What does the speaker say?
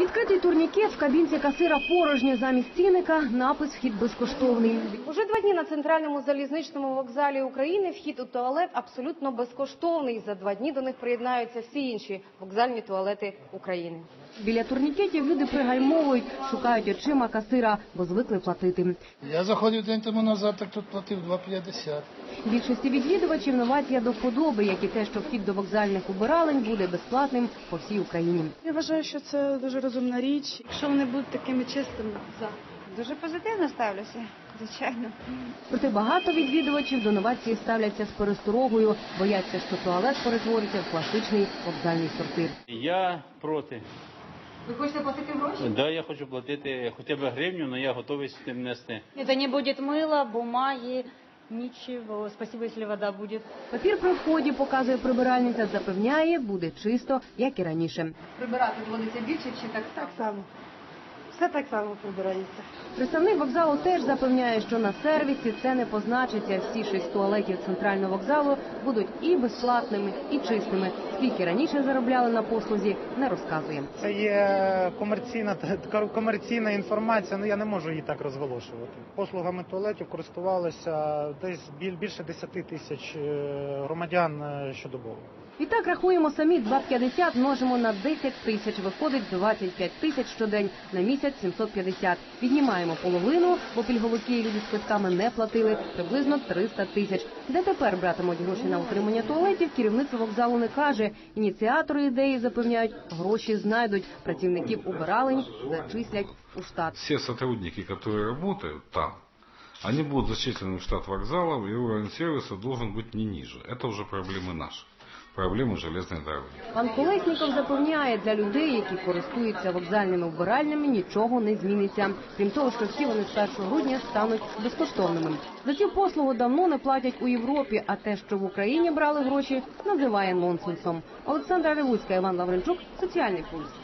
Відкритий турнікет в кабінці касира порожня замість цінника, напис «Вхід безкоштовний». Уже два дні на центральному залізничному вокзалі України вхід у туалет абсолютно безкоштовний. За два дні до них приєднаються всі інші вокзальні туалети України. Біля турнікетів люди пригальмовують, шукають очима касира, бо звикли платити. Я заходив день тому назад, так тут платив 2,50. Більшості відвідувачів новація до вподоби, як і те, що вхід до вокзальних убиралень буде безплатним по всій Україні. Я вважаю, що це дуже розумна річ. Якщо вони будуть такими чистими, за. Дуже позитивно ставлюся, звичайно. Проте багато відвідувачів до новації ставляться з пересторогою, бояться, що туалет перетвориться в класичний вокзальний сортир. Я проти. Ви хочете платити гроші? Да, я хочу платити хоча б гривню, але я готовий з тим нести. Это не будет мыло, бумаги, нічого. Спасибо, если вода будет. Папір при вході показує прибиральниця, запевняє, буде чисто, як і раніше. Прибирати доводиться більше чи так Так само. Все так само прибирається. Представник вокзалу теж запевняє, що на сервісі це не позначиться. Всі шість туалетів центрального вокзалу будуть і безплатними, і чистими. Скільки раніше заробляли на послузі, не розказує. Це є комерційна комерційна інформація. Ну я не можу її так розголошувати. Послугами туалетів користувалися десь біль- більше 10 тисяч е, громадян е, щодобово. Відтак рахуємо самі 2,50 множимо на 10 тисяч. Виходить 25 тисяч щодень на місяць 750. Віднімаємо половину, бо пільговики і люди з квитками не платили приблизно 300 тисяч. Де тепер братимуть гроші на утримання туалетів? Керівництво вокзалу не каже. Ініціатори ідеї запевняють, гроші знайдуть. Працівників убиралень зачислять у штат. все сотрудники, которые работают там, они будут зачислены в штат вокзалов, и уровень сервиса должен быть не ниже. Это уже проблемы наши, проблемы железної дороги. Пан Колесніков запевняє, для людей, які користуються вокзальними вбиральнями, нічого не зміниться. Крім того, що всі вони з 1 грудня стануть безкоштовними. За цю послугу давно не платять у Європі, а те, що в Україні брали гроші, називає нонсенсом. Олександра Ревуцька, Іван Лавренчук, соціальний пульс.